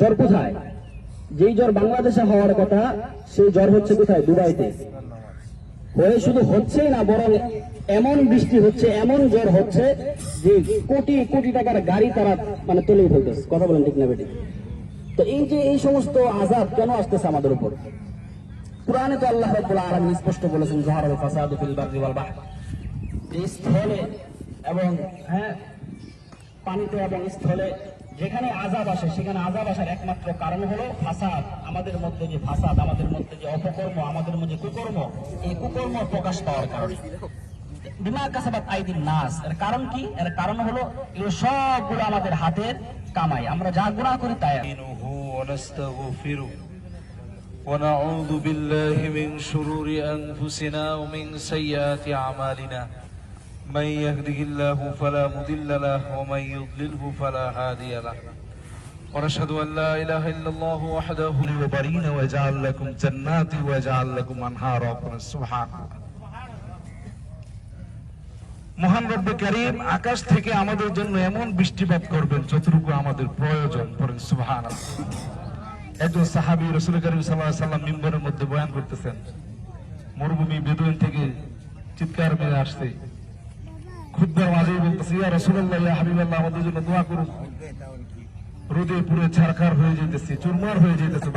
জ্বর কোথায়? যেই জ্বর বাংলাদেশে হওয়ার কথা, সেই জ্বর হচ্ছে কোথায়? দুবাইতে। হয়ে শুধু হচ্ছেই না, বরং এমন বৃষ্টি হচ্ছে, এমন জ্বর হচ্ছে যে কোটি কোটি টাকার গাড়ি তারা মানে তুলেই ফেলতেছে। কথা বলেন ঠিক না, বেটি? তো এই যে এই সমস্ত আজাব কেন আসতেছে আমাদের উপর? কোরআনে তো আল্লাহ রাব্বুল স্পষ্ট বলেছেন, জহরাল ফাসাদু স্থলে এবং হ্যাঁ পানিতে এবং স্থলে যেখানে আজাব আসে সেখানে আজাব আসার একমাত্র কারণ হলো ফাসাদ আমাদের মধ্যে যে ফাসাদ আমাদের মধ্যে যে অপকর্ম আমাদের মধ্যে কুকর্ম এই কুকর্ম প্রকাশ পাওয়ার কারণে বিমা কাসাবাত আইদিন নাস এর কারণ কি এর কারণ হলো এগুলো সবগুলো আমাদের হাতের কামাই আমরা যা গুণা করি তাই نستعينه ونستغفره ونعوذ بالله من شرور أنفسنا ومن سيئات أعمالنا من يهده الله فلا مضل له ومن يضلله فلا هادي له ونشهد أن لا إله إلا الله وحده وبرين ويجعل لكم جنات ويجعل لكم أنهارا سبحانه মহান রব্বে করিম আকাশ থেকে আমাদের জন্য এমন বৃষ্টিপাত করবেন যতটুকু আমাদের প্রয়োজন করেন সুবহান একজন সাহাবী রসুল করিম সাল্লাহ সাল্লাম মিম্বরের মধ্যে বয়ান করতেছেন মরুভূমি বেদুইন থেকে চিৎকার মেরে আসছে খুদ্বার মাঝেই বলতেছি ইয়া রসুল্লাহ ইয়া হাবিবাল্লাহ আমাদের জন্য দোয়া করুন। রোদে পুরে ছারখার হয়ে যেতেছি চুরমার হয়ে যেতেছে